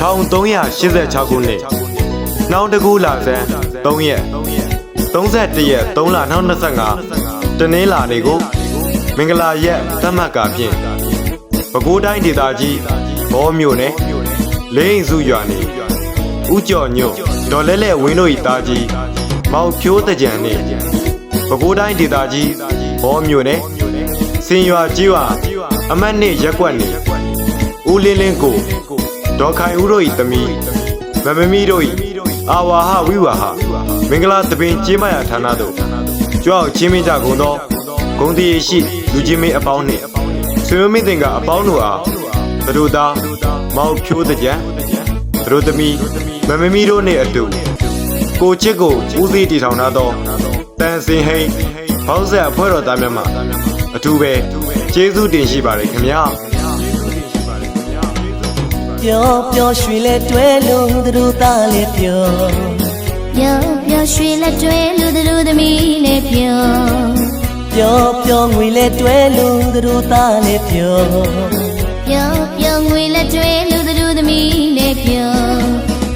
1386ခုနှစ်နှောင်းတကူလာဇန်3ရက်31ရက်3လ2025တနင်္လာနေ့ကိုမင်္ဂလာရက်သတ်မှတ်ကာဖြင့်ပဲခူးတိုင်းဒေသကြီးဘောမြို့နယ်လိမ့်စုရွာနေဥကြော်ညွတ်ဒေါ်လဲလဲဝင်းတို့ဤသားကြီးမောင်ဖြိုးတကြံနေပဲခူးတိုင်းဒေသကြီးဘောမြို့နယ်စင်ရွာကြီးဝါအမတ်နှစ်ရက်ကွက်နေဦးလင်းလင်းကို ဒေါ်ခိုင်ဦးတို့၏သမီးမမမီတို့၏အာဝါဟဝိဝါဟမင်္ဂလာတပင်ကျေးမရဌာနသို့ကြွအောင်ချင်းမင်းကြကုန်သောဂုံတည်ရှိလူချင်းမင်းအပေါင်းနှင့်ဆွေမင်းတင်ကအပေါင်းတို့အားသူတို့သားမောင်ဖြိုးတကြံသူတို့သမီးမမမီတို့နှင့်အတူကိုချစ်ကိုဦးစီးတည်ထောင်ထားသောတန်စင်ဟိန်ဘောင်းဆက်အဖွဲ့တော်သားများမှအထူးပဲကျေးဇူးတင်ရှိပါတယ်ခင်ဗျာ ပျော်ပျော်ရွှင်လဲတွဲလို့သူတို့သားလဲပျော်ပျော်ပျော်ရွှင်လက်တွဲလူသူတို့သမီးလေးပျော်ပျော်ပျော်ငွေလဲတွဲလို့သူတို့သားလဲပျော်ပျော်ပျော်ငွေလက်တွဲလူသူတို့သမီးလေးပျော်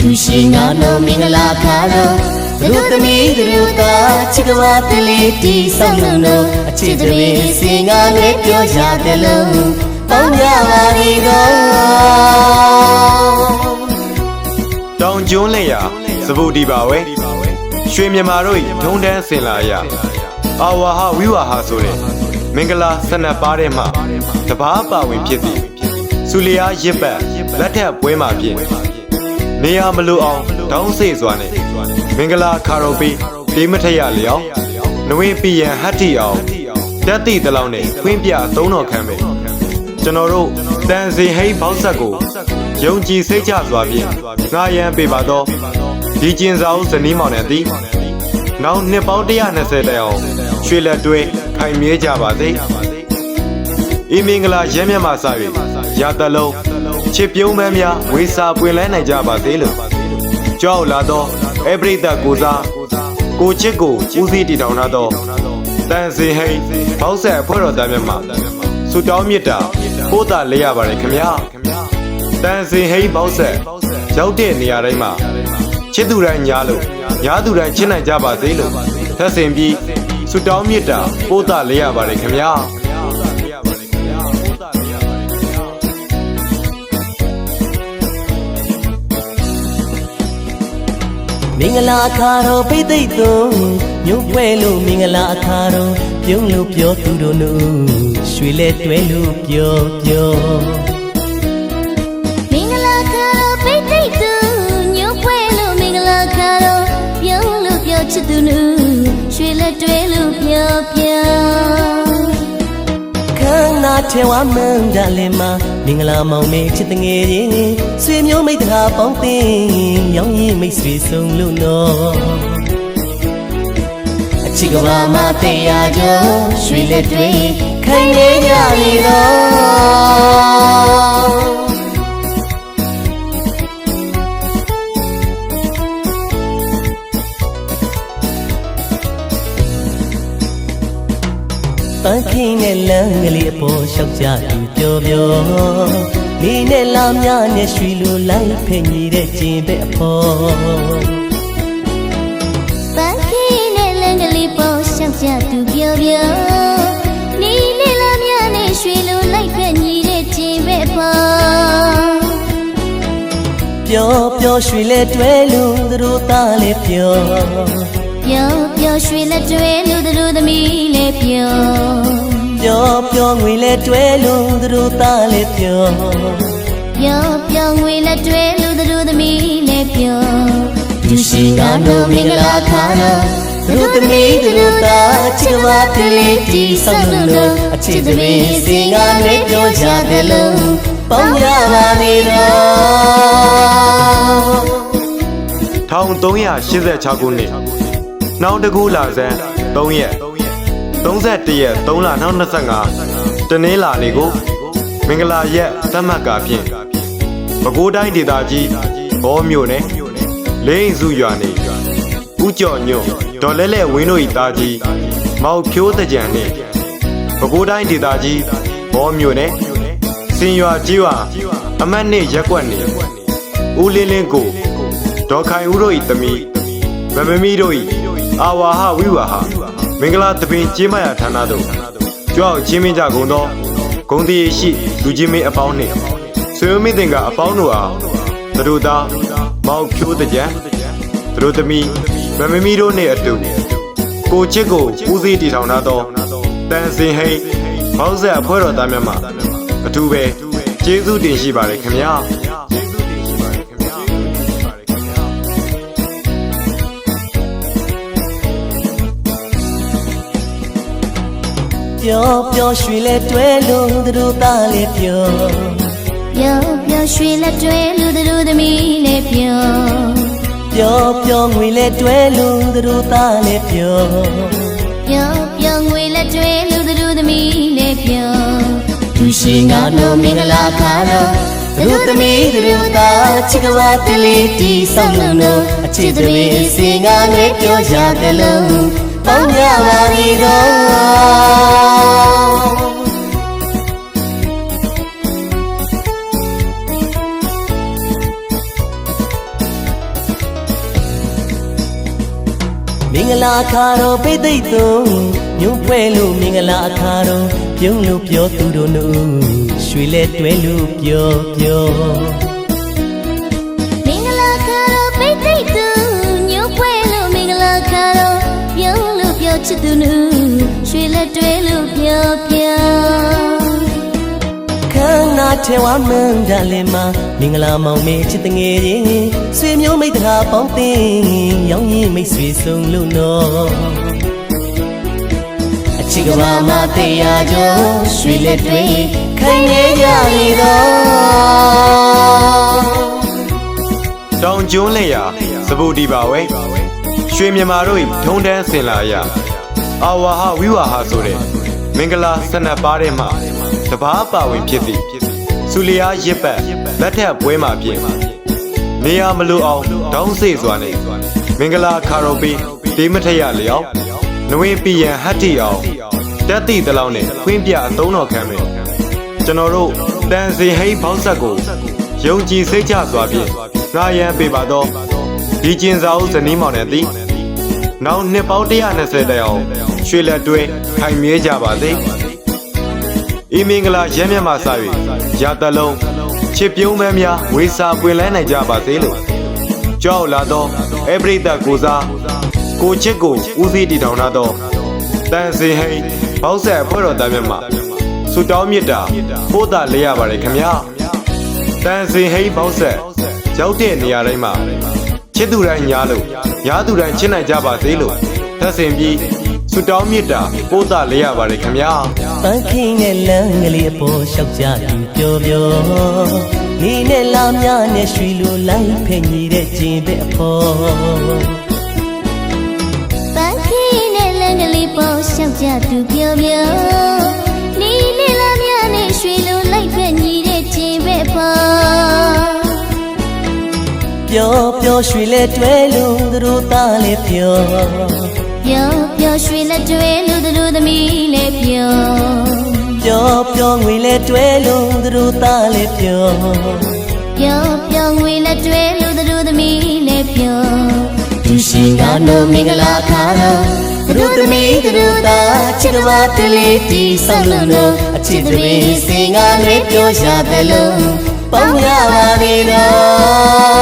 သူရှိငါတော်မင်္ဂလာခါတော်သူတို့သမီးသူတို့သားချစ်ကဝတလေးတီဆောက်လုံးတော့အချစ်တွေစင်ကားလဲပြောကြတယ်လို့ ပေါင်းကြပါလေတော့တောင်ကျွန်းလက်ရာစပူဒီပါဝဲရွှေမြန်မာတို့၏ထုံတန်းစင်လာရအာဝါဟဝိဝါဟာဆိုတဲ့မင်္ဂလာဆနပ်ပါးတဲ့မှတပားပါဝင်ဖြစ်သည်စူလျာရစ်ပတ်လက်ထက်ပွဲမှာဖြင့်နေရာမလိုအောင်တောင်းစေစွာနဲ့မင်္ဂလာခါရုံပေးဒေးမထရလျောင်းနဝင်းပီယံဟတ်တီအောင်တက်တိတလောင်းနဲ့ခွင်းပြသုံးတော်ခံမယ် ကျွန်တော်တို့တန်စီဟိန်းဘောက်ဆက်ကိုယုံကြည်စိတ်ချစွာဖြင့်ငာယံပေးပါတော့ဒီကျင်စာအုပ်ဇနီးမောင်နဲ့သည်နောက်နှစ်ပေါင်း120တိုင်အောင်ရွှေလက်တွဲခိုင်မြဲကြပါစေအီမင်္ဂလာရဲမြတ်မှစ၍ရာတလုံးချစ်ပြုံးမန်းများဝေစာပွင့်လဲနိုင်ကြပါစေလို့ကြောက်လာတော့အပရိသတ်ကိုစားကိုချစ်ကိုဦးစီးတည်ထောင်ထားသောတန်စီဟိန်းဘောက်ဆက်အဖွဲ့တော်သားများမှဆုတောင်းမြတ်တာ ပို့တာလဲရပါတယ်ခင်ဗျာတန်စီဟိန်းဘောက်ဆက်ရောက်တဲ့နေရာတိုင်းမှာချစ်သူတိုင်းညားလို့ညားသူတိုင်းချစ်နိုင်ကြပါစေလို့ထပ်ဆင်ပြီးဆုတောင်းမြတ်တာပို့တာလဲရပါတယ်ခင်ဗျာ င်္ဂလာအခါတော်ပိတ်သိမ့်သွန်ညုံပွဲလို့မင်္ဂလာအခါတော်ပြုံးလို့ပြောသူတို့နုရွှေလဲတွဲလို့ပြောပြောမင်္ဂလာခါတော့ပိတ်သိမ့်သူညို့ပွဲလို့မင်္ဂလာခါတော့ပြုံးလို့ပြောချစ်သူနူရွှေလက်တွဲလို့ပြောပြောခန်းနာ ထဲဝမန်းဒါလည်းမမင်္ဂလာမောင်မေချစ်တငယ်ချင်းဆွေမျိုးမိတ္တဟာပေါင်းတင်ရောင်းရင်မိတ်ဆွေဆုံးလို့နော်အချစ်ကဘာမတရားကြောရွှေလက်တွေခိုင်နေကြလေတော့ ခင်းနဲ့လမ်းကလေးအပေါ်လျှောက်ကြသူပြောပြောနေနဲ့လာများနဲ့ရွှီလိုလိုက်ဖက်ညီတဲ့ကျင်ပဲအဖော်ပန်းခင်းနဲ့လမ်းကလေးပေါ်ရှောက်ကြသူပြောပြောနီလေးလာမြနဲ့ရွှေလိုလိုက်ဖက်ညီတဲ့ခြင်းပဲပေါ်ပျော်ပျော်ရွှီလဲတွဲလို့သူတို့သားလဲပျော်ပျော်ပျော်ရွှေလက်တွဲလူသူတို့သမီးလေးပျော် ပျော်ပျော်ငွေလဲတွဲလို့သူတို့သားလဲပျော်ပျော်ပျော်ငွေလက်တွဲလူသူတို့သမီးလေးပျော်သူရှိငါတို့မင်္ဂလာခါတော်သူတို့သမီးသူတို့သားချစ်ကဘာကလေးတီဆောက်လို့လို့အချစ်သမီးစင်ကားနဲ့ပြောကြတယ်လို့ပေါင်းကြပါလေတော့1386ခုနှစ်နှောင်းတကူလာဇန်3ရက် 31ရက်3လ2025တနင်္လာနေ့ကိုမင်္ဂလာရက်သတ်မှတ်ကာဖြင့်ပဲခူးတိုင်းဒေသကြီးဘောမြို့နယ်လိမ့်စုရွာနေဥကြော်ညွန့်ဒေါ်လဲလဲဝင်းတို့၏သားကြီးမောက်ဖြိုးတကြံနှင့်ပဲခူးတိုင်းဒေသကြီးဘောမြို့နယ်စင်ရွာကြီးဝါအမတ်နှစ်ရက်ကွက်နေဦးလင်းလင်းကိုဒေါ်ခိုင်ဦးတို့၏သမီးမမမီတို့၏အာဝါဟဝိဝါဟမ င်္ဂလာတပင်ကျင်းမရဌာနသို့ကြွအောင်ချင်းမင်းကြကုန်သောဂုံတည်ရှိလူချင်းမင်းအပေါင်းနှင့်ဆွေမင်းတင်ကအပေါင်းတို့အားသူတို့သားမောင်ဖြိုးတကြံသူတို့သမီးမမမီတို့နှင့်အတူကိုချစ်ကိုဦးစီးတည်ထောင်ထားသောတန်စင်ဟိန်ဘောက်ဆက်အဖွဲ့တော်သားများမှအထူးပဲကျေးဇူးတင်ရှိပါတယ်ခင်ဗျာ ပျော်ပျော်ရွှင်လဲတွဲလို့သူတို့သားလေးပျော်ပျော်ပျော်ရွှင်လက်တွဲလူတို့သမီးလေးပျော်ပျော်ပျော်ငွေလဲတွဲလို့သူတို့သားလေးပျော်ပျော်ပျော်ငွေလက်တွဲလူတို့သမီးလေးပျော်သူရှိငါတို့မင်္ဂလာခါတော့သူတို့သမီးသူတို့သားချစ်ကဝတလေးတီဆောက်လုံးတို့အချစ်သမီးစင်ကားနဲ့ပြောကြတယ်လို့ ပေါင်းကြပါပြီတော့မင်္ဂလာအခါတော်ပိတ်သိမ့်သွန်ညွန့်ပွဲလို့မင်္ဂလာအခါတော်ပြုံးလို့ပြောသူတို့နုရွှေလဲတွဲလို့ပြောပြော ချစ်သူနူရွှေလက်တွဲလို့ပြောပြောခန်းနာထဲဝမန်းဒါလည်းမမင်္ဂလာမောင်မေချစ်တငယ်ချင်းဆွေမျိုးမိတ်တရာပေါင်းတင်ရောင်းရင်မိတ်ဆွေဆုံးလို့နော်အချစ်ကဘာမတရားကြောရွှေလက်တွေခိုင်နေကြလေတော့တောင်ကျွန်းလက်ရာစပူဒီပါဝဲရွှေမြန်မာတို့၏ထုံတန်းစင်လာအရာ အာဝါဟဝိဝါဟဆိုတဲ့မင်္ဂလာဆနပ်ပါးထဲမှာတပားပါဝင်ဖြစ်သည်စူလျာရစ်ပတ်လက်ထက်ပွဲမှာပြင်နေရမလို့အောင်တောင်းစေစွာနဲ့မင်္ဂလာခါရောပေးဒေးမထက်ရလျောက်နဝင်းပြည်ရန်ဟတ်တီအောင်တက်တိတလောင်းနဲ့ခွင်းပြအသုံးတော်ခံမယ်ကျွန်တော်တို့တန်စီဟိဘောက်ဆက်ကိုယုံကြည်စိတ်ချစွာဖြင့်ငာယံပေးပါတော့ဒီကျင်စာအုပ်ဇနီးမောင်နဲ့သည် နောက်နှစ်ပေါင်း120တိုင်အောင်ရွှေလက်တွဲခိုင်မြဲကြပါစေအီမင်္ဂလာရမ်းမြတ်မှစ၍ရာတလုံးချစ်ပြုံးမဲများဝေစာပွင့်လဲနိုင်ကြပါစေလို့ကြောက်လာသောအပရိသတ်ကိုစားကိုချစ်ကိုဦးစီးတည်ထောင်ထားသောတန်စင်ဟိန်ဘောက်ဆက်အဖွဲ့တော်သားများမှဆုတောင်းမြတ်တာပို့တာလဲရပါတယ်ခင်ဗျာတန်စင်ဟိန်ဘောက်ဆက်ရောက်တဲ့နေရာတိုင်းမှာချစ်သူတိုင်းညားလို့ ညားသူတိုင်းချစ်နိုင်ကြပါစေလို့ထပ်ဆင်ပြီးဆုတောင်းမြတ်တာပို့တာလဲရပါတယ်ခင်ဗျာပန်းခင်းနဲ့လမ်းကလေးအပေါ်လျှောက်ကြသူပြောပြောနေနဲ့လာများနဲ့ရွှေလိုလိုက်ဖက်ညီတဲ့ကျင်ပဲအဖော်ပန်းခင်းနဲ့လမ်းကလေးပေါ်ရှောက်ကြသူပြောပြော ပျော်ပျော်ရွှေလဲတွဲလို့သူတို့သားလေးပြောပျော်ပျော်ရွှင်လက်တွဲလူတို့သမီးလေးပျော်ပျော်ပျော်ငွေလဲတွဲလို့သူတို့သားလေးပြောပျော်ပျော်ငွေလက်တွဲလူတို့သမီးလေးပျော်သူရှိငါတို့မင်္ဂလာခါတော့သူတို့သမီးသူတို့သားချစ်တော်တလေးတီဆောက်လို့တော့အချစ်သမီးစင်ကားနဲ့ပြောရှာတယ်လို့ပေါင်းရပါပြီတော့